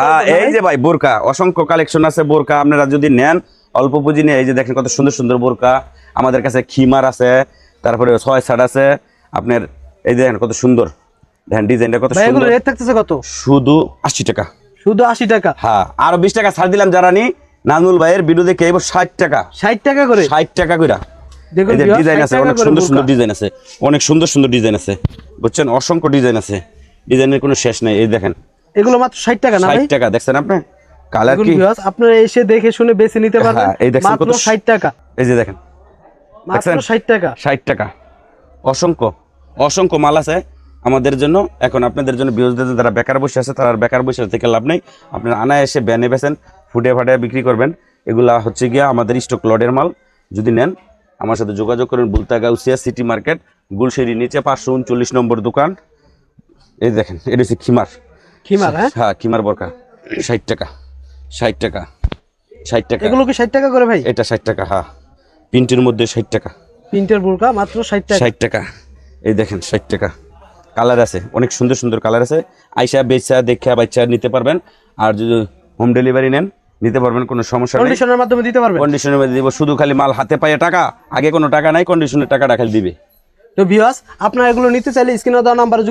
হ্যাঁ এই যে ভাই বোরকা অসংখ্য কালেকশন আছে বোরকা আপনারা যদি নেন অল্প পুঁজি নিয়ে এই যে দেখেন কত সুন্দর সুন্দর বোরকা আমাদের কাছে খিমার আছে তারপরে ছয় শার্ট আছে আপনার এই দেখেন কত সুন্দর দেখেন ডিজাইনটা কত সুন্দর। রেট থাকতেছে কত? শুধু আশি টাকা। শুধু আশি টাকা? হ্যাঁ আরও বিশ টাকা ছাড় দিলাম যারা নি নানুল ভাইয়ের ভিডিও দেখে এবার ষাট টাকা। ষাট টাকা করে? ষাট টাকা কইরা। দেখুন ডিজাইন আছে অনেক সুন্দর সুন্দর ডিজাইন আছে অনেক সুন্দর সুন্দর ডিজাইন আছে বুঝছেন? অসংখ্য ডিজাইন আছে ডিজাইনের কোনো শেষ নাই এই দেখেন। এগুলো মাত্র ষাট টাকা না ষাট ভাই? টাকা দেখছেন আপনি? কালার কি? আপনারা এসে দেখে শুনে বেছে নিতে পারবেন। হ্যাঁ, দেখছেন মাত্র কত সু- ষাট টাকা। এই যে দেখেন। মাত্র দেখছেন? ষাট টাকা। ষাট টাকা। অসংখ্য। অসংখ্য মাল আছে আমাদের জন্য। এখন আপনাদের জন্য বিরোধীদের যারা বেকার বসে আছে তারা আর বেকার বসে থেকে লাভ নেই। আপনারা আনা এসে ব্যানে বেছেন ফুটে ফাটে বিক্রি করবেন। এগুলা হচ্ছে গিয়া আমাদের স্টক লডের মাল। যদি নেন আমার সাথে যোগাযোগ করেন বুলতা গাউসিয়া সিটি মার্কেট গুলশেরি নিচে পাঁচশো উনচল্লিশ নম্বর দোকান। এই দেখেন এটা হচ্ছে খিমার। খিমার হ্যাঁ? হ্যাঁ খিমার বরকা। ষাট টাকা ষাট টাকা ষাট টাকা। এগুলো কি ষাট টাকা করে ভাই? এটা ষাট টাকা হ্যাঁ। প্রিন্টের মধ্যে ষাট টাকা। প্রিন্টের বোরকা মাত্র ষাট টাকা। ষাট টাকা। এই দেখেন ষাট টাকা। কালার আছে অনেক সুন্দর সুন্দর কালার আছে। আইসা বেচা দেখা বাচ্চা নিতে পারবেন। আর যদি হোম ডেলিভারি নেন নিতে পারবেন কোনো সমস্যা নেই। কন্ডিশনের মাধ্যমে দিতে পারবেন? কন্ডিশনের মধ্যে দিব। শুধু খালি মাল হাতে পায়ে টাকা আগে কোনো টাকা নাই কন্ডিশনের টাকাটা খালি দিবে। তো ভিউয়ার্স আপনারা এগুলো নিতে চাইলে স্ক্রিনে দেওয়া নাম্বারে